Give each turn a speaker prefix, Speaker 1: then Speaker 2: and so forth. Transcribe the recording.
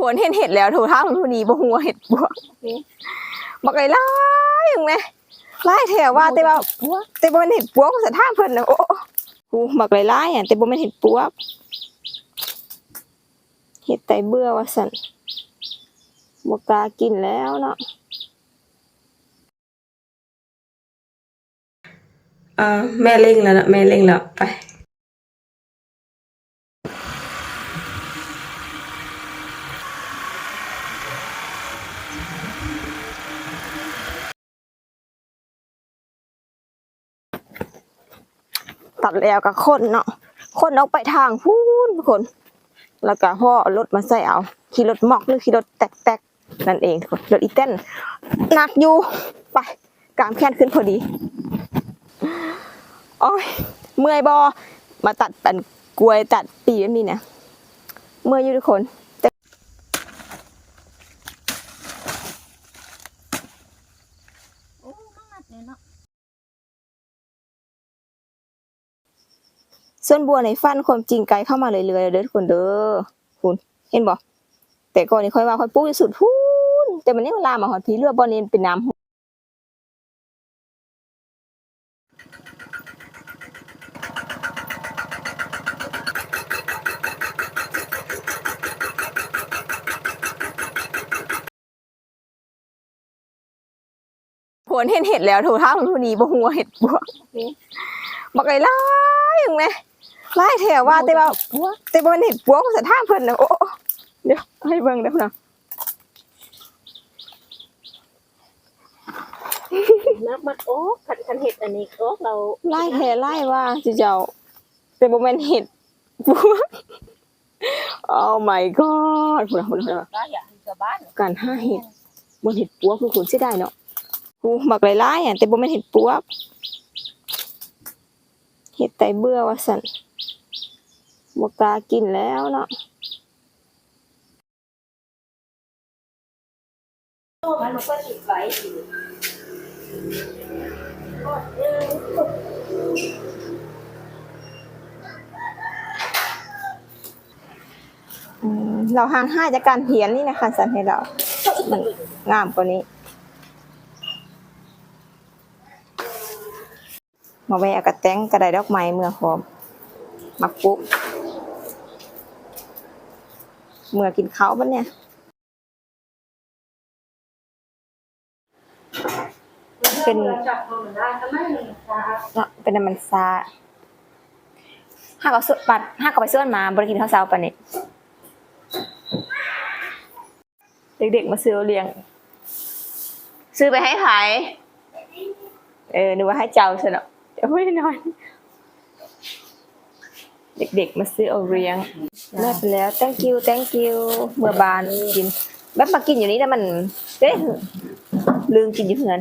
Speaker 1: ผลเห็นเห็ดแล้วโทรทางทุนีบ่หัวาเห็ดบวกบักไอ้ล่ายยังไงล่ายแถวว่าแต่ว่าแต่บ่แม่นเห็ดปวกภาษาทางเพิ่นน่ะโอ้กูบักไอ้ล่ายอะแต่บ่แม่นเห็ดปวกเห็ดไตเบื่อว่าซั่นบ่กล้ากินแล้วเนาะ
Speaker 2: เออแม่เร่งแล้วนะแม่เร่งแล้วไป
Speaker 1: ตัดแล้วก็คนเนาะคนออกไปทางพูนคน แล้วก็พ่อรถมาใส่เอา ขี่รถมอกหรือขี่รถแตกๆนั่นเองคนรถอีเต้นหนักอยู่ไปกามแค้นขึ้นพอดีโอ้ยเมื่อยบอมาตัดตันกล้วยตัดปีแบบนี้เนี่ยเมื่อยอยู่ทุกคน ส่วนบัวในฟันความจริงไกลเข้ามาเรื่อยๆเด้อทุกคนเด้อคุณเห็นบ่แต่ก่อนนี่ค่อยว่าค่อยปลูกที่สุดพูนแต่มันนี่มันลามมาหอดพีเรือบ่อนี้เป็นน้ำผลเห็นเห็ดแล้วโทรทางทุนีบ่หัวาเห็ดบวกบักไอ้ล่ายยังไงล่ายแถวว่าแต่ว่าแต่บ่แม่นเห็ดบวกภาษาทางเพิ่นน่ะโอ้เดี๋ยวให้เบิ่งเด้อพุ่นน่ะ
Speaker 3: นักมัดโอ๊กขันขันเห็ดอันนี้โอ๊กเรา
Speaker 1: ล่ายแถล่ายว่าสิเจ้าแต่บ่แม่นเห็ดบวก Oh my god พุ่นน่ะพุ่นน่ะ
Speaker 3: ได้อย่างชาวบ้าน
Speaker 1: การหาเห็ดบ่เห็ดปวกคือคุณสิได้เนาะกูบักหลายๆอะแต่บ่แม่นเห็ดปวกเห็ดไตเบื่อว่าซั่น บกล้ากินแล้วเนาะ
Speaker 3: มันก็ติดไว้
Speaker 1: เราห่างห้าจากการเพียนนี่นะคะสันให้เรามันงามกว่านี้มาแวะกระแตงกระไดดอกไม้เมื่อพร้อมมักปุ๊บ เมื่อกินเขาวบัดเนี่ยเป็นเป็นน้ำมันซาห้ากับส่วนปัดห้ากับไปส่วนมาบริกินข้าวเช้าปะเนี่ยเด็กๆ มาซื้อเลี้ยง ซื้อไปให้ไผเออนึกว่าให้เจ้าซะเนาะเดี๋ยวไม่นอน เด็กๆ มาซื้อเอาเลี้ยง เลิกไปแล้ว thank you thank you เมื่อบานกินแบบมากินอยู่นี้แต่มันเอ๊ะลืมกินอยู่เพื่อน